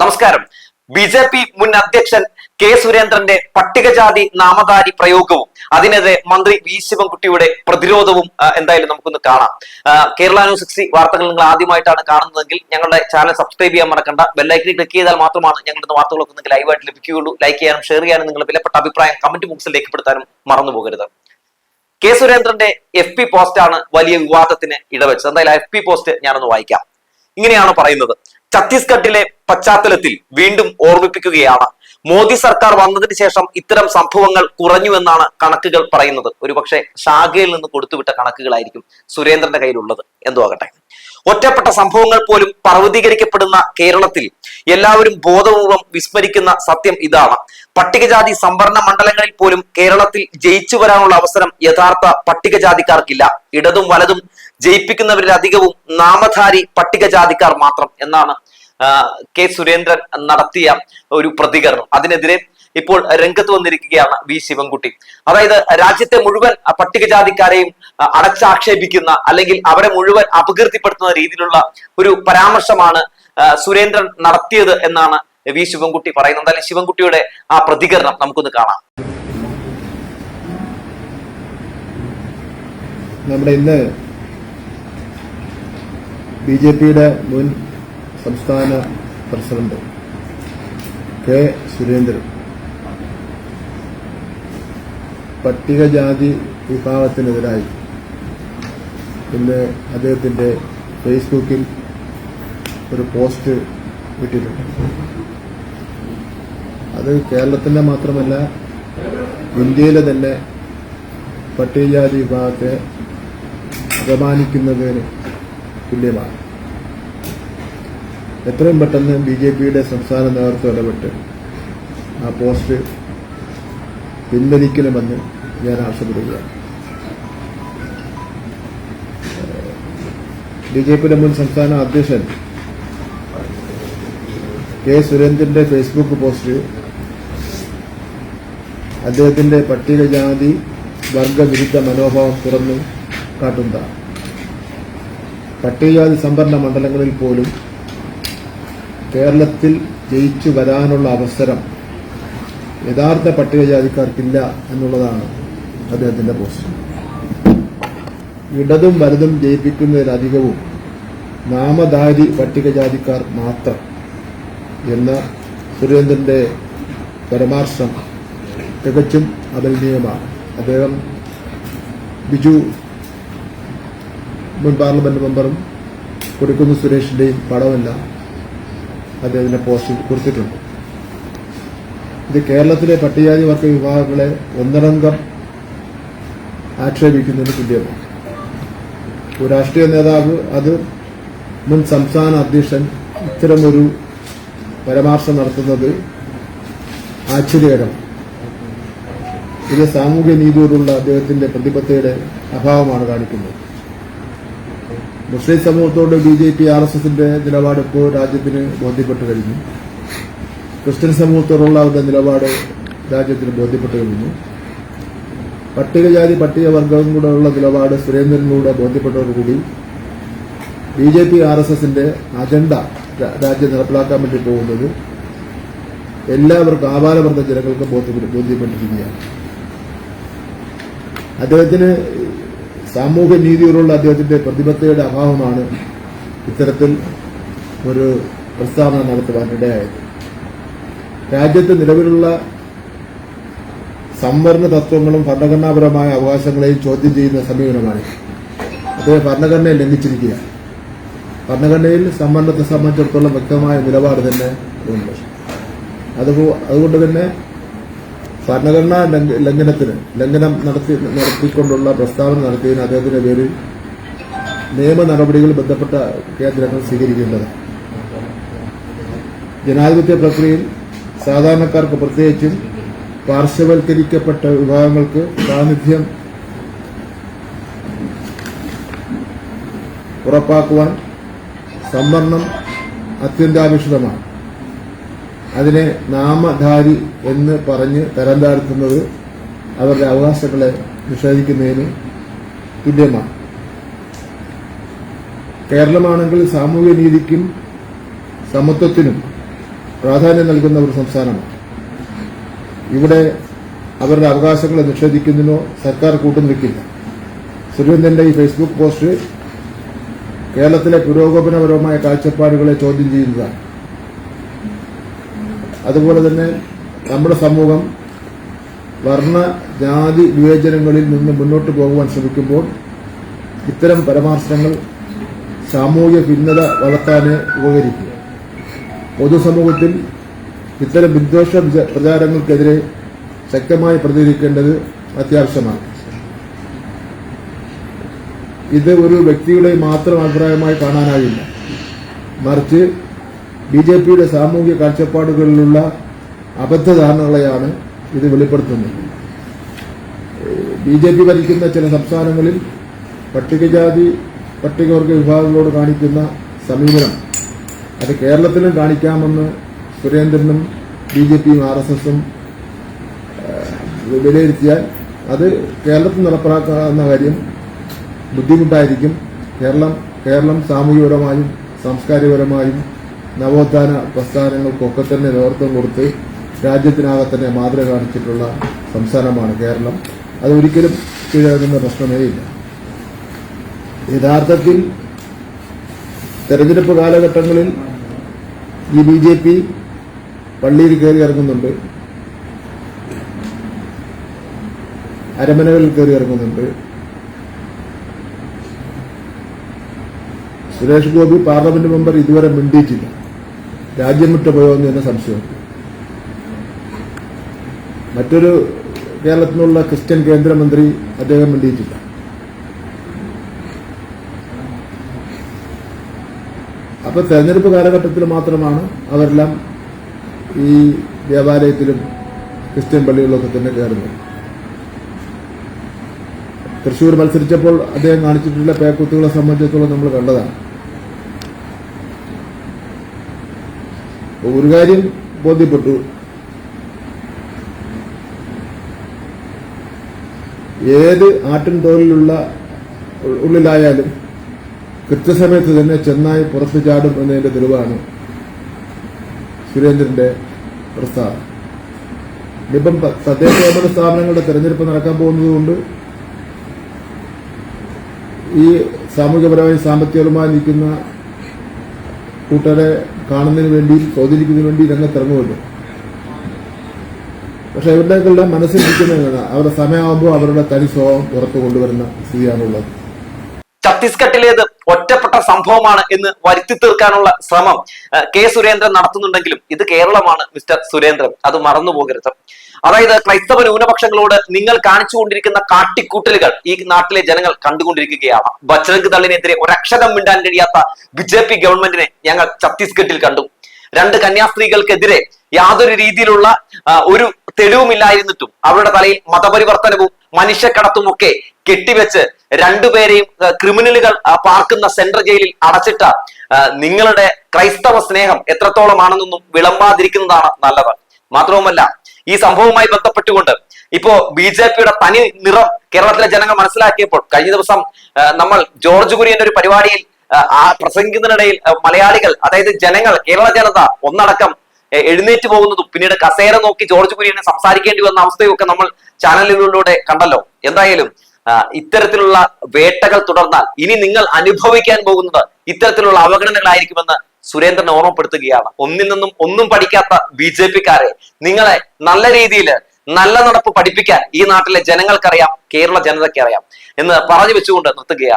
നമസ്കാരം. B J P മുൻ അധ്യക്ഷൻ കെ സുരേന്ദ്രന്റെ പട്ടികജാതി നാമധാരി പ്രയോഗവും അതിനെതിരെ മന്ത്രി വി ശിവൻകുട്ടിയുടെ പ്രതിരോധവും എന്തായാലും നമുക്കൊന്ന് കാണാം. കേരള ന്യൂസ് സിക്സ്റ്റി വാർത്തകൾ നിങ്ങൾ ആദ്യമായിട്ടാണ് കാണുന്നതെങ്കിൽ ഞങ്ങളുടെ ചാനൽ സബ്സ്ക്രൈബ് ചെയ്യാൻ മറക്കണ്ട. ബെല്ലൈക്കിൽ ക്ലിക്ക് ചെയ്താൽ മാത്രമാണ് ഞങ്ങളുടെ വാർത്തകളൊക്കെ നിങ്ങൾക്ക് ലൈവായിട്ട് ലഭിക്കുകയുള്ളൂ. ലൈക്ക് ചെയ്യാനും ഷെയർ ചെയ്യാനും നിങ്ങളുടെ വിലപ്പെട്ട അഭിപ്രായം കമന്റ് ബോക്സിൽ രേഖപ്പെടുത്താനും മറന്നു പോകരുത്. കെ സുരേന്ദ്രന്റെ എഫ് പി പോസ്റ്റാണ് വലിയ വിവാദത്തിന് ഇടവെച്ചത്. എന്തായാലും എഫ് പി പോസ്റ്റ് ഞാനൊന്ന് വായിക്കാം. ഇങ്ങനെയാണ് പറയുന്നത്. ഛത്തീസ്ഗഡിലെ പശ്ചാത്തലത്തിൽ വീണ്ടും ഓർമ്മിപ്പിക്കുകയാണ്. മോദി സർക്കാർ വന്നതിന് ശേഷം ഇത്തരം സംഭവങ്ങൾ കുറഞ്ഞുവെന്നാണ് കണക്കുകൾ പറയുന്നത്. ഒരുപക്ഷെ ശാഖയിൽ നിന്ന് കൊടുത്തുവിട്ട കണക്കുകളായിരിക്കും സുരേന്ദ്രന്റെ കയ്യിലുള്ളത്. എന്തോ ആകട്ടെ ഒറ്റപ്പെട്ട സംഭവങ്ങൾ പോലും പർവതീകരിക്കപ്പെടുന്ന കേരളത്തിൽ എല്ലാവരും ബോധപൂർവം വിസ്മരിക്കുന്ന സത്യം ഇതാണ്. പട്ടികജാതി സംവരണ മണ്ഡലങ്ങളിൽ പോലും കേരളത്തിൽ ജയിച്ചു വരാനുള്ള അവസരം യഥാർത്ഥ പട്ടികജാതിക്കാർക്കില്ല. ഇടതും വലതും ജയിപ്പിക്കുന്നവരിൽ അധികവും നാമധാരി പട്ടികജാതിക്കാർ മാത്രം എന്നാണ് കെ സുരേന്ദ്രൻ നടത്തിയ ഒരു പ്രതികരണം. അതിനെതിരെ ഇപ്പോൾ രംഗത്ത് വന്നിരിക്കുകയാണ് വി ശിവൻകുട്ടി. അതായത് രാജ്യത്തെ മുഴുവൻ പട്ടികജാതിക്കാരെയും അടച്ചാക്ഷേപിക്കുന്ന അല്ലെങ്കിൽ അവരെ മുഴുവൻ അപകീർത്തിപ്പെടുത്തുന്ന രീതിയിലുള്ള ഒരു പരാമർശമാണ് സുരേന്ദ്രൻ നടത്തിയത് എന്നാണ് വി ശിവൻകുട്ടി പറയുന്നത്. അല്ലെങ്കിൽ ശിവൻകുട്ടിയുടെ ആ പ്രതികരണം നമുക്കൊന്ന് കാണാം. നമ്മുടെ ഇന്ന് ബി ജെ പിയുടെ മുൻ സംസ്ഥാന പ്രസിഡന്റ് കെ സുരേന്ദ്രൻ. പട്ടികജാതി വിഭാഗത്തിനെതിരായി ഇന്ന് അദ്ദേഹത്തിന്റെ ഫേസ്ബുക്കിൽ ഒരു പോസ്റ്റ് ഇട്ടിട്ടുണ്ട്. അത് കേരളത്തിന്റെ മാത്രമല്ല ഇന്ത്യയിലെ തന്നെ പട്ടികജാതി വിഭാഗത്തെ അപമാനിക്കുന്നതിന് തുല്യമാണ്. എത്രയും പെട്ടെന്ന് ബി ജെ പിയുടെ സംസ്ഥാന നേതൃത്വം ഇടപെട്ട് ആ പോസ്റ്റ് പിൻവലിക്കണമെന്ന് ഞാൻ ആവശ്യപ്പെടുകയാണ് ബി ജെ പിയുടെ മുൻ സംസ്ഥാന അധ്യക്ഷൻ കെ സുരേന്ദ്രന്റെ ഫേസ്ബുക്ക് പോസ്റ്റ് അദ്ദേഹത്തിന്റെ പട്ടികജാതി വർഗവിരുദ്ധ മനോഭാവം തുറന്നു കാട്ടുന്നതാണ്. പട്ടികജാതി സംവരണ മണ്ഡലങ്ങളിൽ പോലും കേരളത്തിൽ ജയിച്ചു വരാനുള്ള അവസരം യഥാർത്ഥ പട്ടികജാതിക്കാർക്കില്ല എന്നുള്ളതാണ് അദ്ദേഹത്തിന്റെ പോസ്റ്റ്. ഇടതും വലതും ജയിപ്പിക്കുന്നതിലധികവും നാമധാരി പട്ടികജാതിക്കാർ മാത്രം എന്ന സുരേന്ദ്രന്റെ പരമാർശം തികച്ചും അപലനീയമാണ് അദ്ദേഹം ബിജു മുൻ പാർലമെന്റ് മെമ്പറും കൊടിക്കുന്ന് സുരേഷിന്റെയും പടമെല്ലാം അദ്ദേഹത്തിന്റെ പോസ്റ്റിൽ കുറിച്ചിട്ടുണ്ട്. ഇത് കേരളത്തിലെ പട്ടികജാതി വർഗ വിഭാഗങ്ങളെ ഒന്നടങ്കം ആക്ഷേപിക്കുന്നതിന് തുല്യമാണ്. ഒരു രാഷ്ട്രീയ നേതാവ് അത് മുൻ സംസ്ഥാന അധ്യക്ഷൻ ഇത്തരമൊരു പരാമർശം നടത്തുന്നത് ആശ്ചര്യകരമാണ്. ഇത് സാമൂഹ്യ നീതിയോടുള്ള അദ്ദേഹത്തിന്റെ പ്രതിബദ്ധതയുടെ അഭാവമാണ് കാണിക്കുന്നത്. മുസ്ലിം സമൂഹത്തോട് B J P R S എസിന്റെ നിലപാട് ഇപ്പോൾ രാജ്യത്തിന് ബോധ്യപ്പെട്ടു കഴിഞ്ഞു. ക്രിസ്ത്യൻ സമൂഹത്തോടുള്ള അവരുടെ നിലപാട് രാജ്യത്തിന് ബോധ്യപ്പെട്ടു കഴിഞ്ഞു. പട്ടികജാതി പട്ടികവർഗങ്ങളോടുള്ള നിലപാട് സുരേന്ദ്രനിലൂടെ ബോധ്യപ്പെട്ടതോടുകൂടി B J P R S എസിന്റെ അജണ്ട രാജ്യം നടപ്പിലാക്കാൻ വേണ്ടി പോകുന്നത് എല്ലാവർക്കും ആപാലവർഗ ജനങ്ങൾക്ക് ബോധ്യപ്പെട്ട് ബോധ്യപ്പെട്ടിരിക്കുകയാണ്. അദ്ദേഹത്തിന് സാമൂഹ്യ നീതിയോടുള്ള അദ്ദേഹത്തിന്റെ പ്രതിബദ്ധതയുടെ അഭാവമാണ് ഇത്തരത്തിൽ ഒരു പ്രസ്താവന നടത്തുവാൻ ഇടയായത്. രാജ്യത്ത് നിലവിലുള്ള സംവരണ തത്വങ്ങളും ഭരണഘടനാപരമായ അവകാശങ്ങളെയും ചോദ്യം ചെയ്യുന്ന സമീപനമാണ്. അദ്ദേഹം ഭരണഘടനയെ ലംഘിച്ചിരിക്കുക. ഭരണഘടനയിൽ സംവരണത്തെ സംബന്ധിച്ചിടത്തോളം വ്യക്തമായ നിലപാട് തന്നെ ഉണ്ട്. അതുകൊണ്ട് തന്നെ ഭരണഘടനാ ലംഘ- ലംഘനത്തിന് ലംഘനം നടത്തി നടത്തിക്കൊണ്ടുള്ള പ്രസ്താവന നടത്തിയതിന് അദ്ദേഹത്തിന്റെ പേരിൽ നിയമ നടപടികൾ ബന്ധപ്പെട്ട കേന്ദ്രങ്ങൾ സ്വീകരിക്കേണ്ടത്. ജനാധിപത്യ പ്രക്രിയയിൽ സാധാരണക്കാർക്ക് പ്രത്യേകിച്ചും പാർശ്വവൽക്കരിക്കപ്പെട്ട വിഭാഗങ്ങൾക്ക് പ്രാതിനിധ്യം ഉറപ്പാക്കുവാൻ സംവരണം അത്യന്താപേക്ഷിതമാണ്. അതിനെ നാമധാരി എന്ന് പറഞ്ഞ് തരം താഴ്ത്തുന്നത് അവരുടെ അവകാശങ്ങളെ നിഷേധിക്കുന്നതിന് തുല്യമാണ്. കേരളമാണെങ്കിൽ സാമൂഹ്യ നീതിക്കും സമത്വത്തിനും പ്രാധാന്യം നൽകുന്ന ഒരു സംസ്ഥാനമാണ്. ഇവിടെ അവരുടെ അവകാശങ്ങളെ നിഷേധിക്കുന്നതിനോ സർക്കാർ കൂട്ടുനിൽക്കില്ല സുരേന്ദ്രന്റെ ഈ ഫേസ്ബുക്ക് പോസ്റ്റ് കേരളത്തിലെ പുരോഗമനപരമായ കാഴ്ചപ്പാടുകളെ ചോദ്യം ചെയ്യുന്നതാണ്. അതുപോലെ തന്നെ നമ്മുടെ സമൂഹം വർണ ജാതി വിവേചനങ്ങളിൽ നിന്ന് മുന്നോട്ട് പോകുവാൻ ശ്രമിക്കുമ്പോൾ ഇത്തരം പരമാർശങ്ങൾ സാമൂഹ്യ ഭിന്നത വളർത്താനേ ഉപകരിക്കുക പൊതുസമൂഹത്തിൽ ഇത്തരം വിദ്വേഷ പ്രചാരങ്ങൾക്കെതിരെ ശക്തമായി പ്രതികരിക്കേണ്ടത് അത്യാവശ്യമാണ്. ഇത് ഒരു വ്യക്തിയുടെ മാത്രം അഭിപ്രായമായി കാണാനാവില്ല മറിച്ച് ബി ജെ പിയുടെ സാമൂഹ്യ കാഴ്ചപ്പാടുകളിലുള്ള അബദ്ധധാരണകളെയാണ് ഇത് വെളിപ്പെടുത്തുന്നത്. ബി ജെ പി ഭരിക്കുന്ന ചില സംസ്ഥാനങ്ങളിൽ പട്ടികജാതി പട്ടികവർഗ വിഭാഗങ്ങളോട് കാണിക്കുന്ന സമീപനം. അത് കേരളത്തിലും കാണിക്കാമെന്ന് സുരേന്ദ്രനും ബി ജെ പിയും ആർ എസ് എസും വിലയിരുത്തിയാൽ അത് കേരളത്തിൽ നടപ്പിലാക്കാവുന്ന കാര്യം ബുദ്ധിമുട്ടായിരിക്കും. കേരളം കേരളം സാമൂഹികപരമായും സാംസ്കാരികപരമായും നവോത്ഥാന പ്രസ്ഥാനങ്ങൾക്കൊക്കെ തന്നെ നേതൃത്വം കൊടുത്ത് രാജ്യത്തിനാകെ തന്നെ മാതൃക കാണിച്ചിട്ടുള്ള സംസ്ഥാനമാണ് കേരളം. അതൊരിക്കലും കീഴടങ്ങുന്ന പ്രശ്നമേ ഇല്ല. യഥാർത്ഥത്തിൽ തെരഞ്ഞെടുപ്പ് കാലഘട്ടങ്ങളിൽ ഈ ബി ജെ പി പള്ളിയിൽ കയറി ഇറങ്ങുന്നുണ്ട്. അരമനകളിൽ കയറി ഇറങ്ങുന്നുണ്ട്. സുരേഷ് ഗോപി പാർലമെന്റ് മെമ്പർ ഇതുവരെ മിണ്ടിയിട്ടില്ല. രാജ്യം വിട്ടു പോയോ എന്ന് തന്നെ സംശയം. മറ്റൊരു കേരളത്തിൽ നിന്നുള്ള ക്രിസ്ത്യൻ കേന്ദ്രമന്ത്രി അദ്ദേഹം മിണ്ടിയിട്ടില്ല. അപ്പൊ തെരഞ്ഞെടുപ്പ് കാലഘട്ടത്തിൽ മാത്രമാണ് അവരെല്ലാം ഈ ദേവാലയത്തിലും ക്രിസ്ത്യൻ പള്ളികളിലൊക്കെ തന്നെ കയറുന്നത്. തൃശൂർ മത്സരിച്ചപ്പോൾ അദ്ദേഹം കാണിച്ചിട്ടുള്ള പേക്കുത്തുകളെ സംബന്ധിച്ചിടത്തോളം നമ്മൾ കണ്ടതാണ്. ഒരു കാര്യം ബോധ്യപ്പെട്ടു. ഏത് ആട്ടിൻ തോലിലുള്ള ഉള്ളിലായാലും കൃത്യസമയത്ത് തന്നെ ചെന്നായി പുറത്തു ചാടും എന്നതിന്റെ തെളിവാണ് സുരേന്ദ്രന്റെ പ്രസ്താവന. ഇപ്പം ത- തദ്ദേശ സ്വയംഭരണ സ്ഥാപനങ്ങളുടെ തെരഞ്ഞെടുപ്പ് നടക്കാൻ പോകുന്നതുകൊണ്ട് ഈ സാമൂഹ്യപരമായും സാമ്പത്തികപരമായി നിൽക്കുന്ന കൂട്ടരെ കാണുന്നതിന് വേണ്ടി സ്വാധീനിക്കുന്നതിന് വേണ്ടി രംഗത്തിറങ്ങുമല്ലോ പക്ഷെ ഇവരുടെയൊക്കെ മനസ്സിലിരിക്കുന്നതാണ് അവരുടെ സമയമാകുമ്പോൾ അവരുടെ തനി സ്വഭാവം പുറത്തു കൊണ്ടുവരുന്ന സ്ഥിതിയാണുള്ളത്. ഛത്തീസ്ഗഡിലേത് ഒറ്റപ്പെട്ട സംഭവമാണ് എന്ന് വരുത്തി തീർക്കാനുള്ള ശ്രമം കെ സുരേന്ദ്രൻ നടത്തുന്നുണ്ടെങ്കിലും ഇത് കേരളമാണ് മിസ്റ്റർ സുരേന്ദ്രൻ. അത് മറന്നു പോകരുത്. അതായത് ക്രൈസ്തവ ന്യൂനപക്ഷങ്ങളോട് നിങ്ങൾ കാണിച്ചുകൊണ്ടിരിക്കുന്ന കാട്ടിക്കൂട്ടലുകൾ ഈ നാട്ടിലെ ജനങ്ങൾ കണ്ടുകൊണ്ടിരിക്കുകയാണ്. ബജ്രംഗ് ദളിനെതിരെ ഒരക്ഷരം മിണ്ടാൻ കഴിയാത്ത ബി ജെ പി ഗവൺമെന്റിനെ ഞങ്ങൾ ഛത്തീസ്ഗഡിൽ കണ്ടു. രണ്ട് കന്യാസ്ത്രീകൾക്കെതിരെ യാതൊരു രീതിയിലുള്ള ഒരു തെളിവുമില്ലായിരുന്നിട്ടും അവരുടെ തലയിൽ മതപരിവർത്തനവും മനുഷ്യക്കടത്തും ഒക്കെ കെട്ടിവെച്ച് രണ്ടുപേരെയും ക്രിമിനലുകൾ പാർക്കുന്ന സെൻട്രൽ ജയിലിൽ അടച്ചിട്ട നിങ്ങളുടെ ക്രൈസ്തവ സ്നേഹം എത്രത്തോളമാണെന്നൊന്നും വിളമ്പാതിരിക്കുന്നതാണ് നല്ലത്. മാത്രവുമല്ല ഈ സംഭവവുമായി ബന്ധപ്പെട്ടുകൊണ്ട് ഇപ്പോ ബി ജെ പിയുടെ തനി നിറം കേരളത്തിലെ ജനങ്ങൾ മനസ്സിലാക്കിയപ്പോൾ കഴിഞ്ഞ ദിവസം നമ്മൾ ജോർജ് കുര്യന്റെ ഒരു പരിപാടിയിൽ ആ, പ്രസംഗിക്കുന്നതിനിടയിൽ മലയാളികൾ അതായത് ജനങ്ങൾ കേരള ജനത ഒന്നടക്കം എഴുന്നേറ്റ് പോകുന്നതും പിന്നീട് കസേര നോക്കി ജോർജ് കുര്യനെ സംസാരിക്കേണ്ടി വന്ന അവസ്ഥയൊക്കെ നമ്മൾ ചാനലുകളിലൂടെ കണ്ടല്ലോ. എന്തായാലും ഇത്തരത്തിലുള്ള വേട്ടകൾ തുടർന്നാൽ ഇനി നിങ്ങൾ അനുഭവിക്കാൻ പോകുന്നത് ഇത്തരത്തിലുള്ള അവഗണനകളായിരിക്കുമെന്ന് സുരേന്ദ്രൻ ഓർമ്മപ്പെടുത്തുകയാണ്. ഒന്നിൽ നിന്നും ഒന്നും പഠിക്കാത്ത ബി ജെ പിക്കാരെ നിങ്ങളെ നല്ല രീതിയിൽ നല്ല നടപ്പ് പഠിപ്പിക്കാൻ ഈ നാട്ടിലെ ജനങ്ങൾക്കറിയാം കേരള ജനതയ്ക്ക് അറിയാം എന്ന് പറഞ്ഞു വെച്ചുകൊണ്ട് നിർത്തുകയാണ്.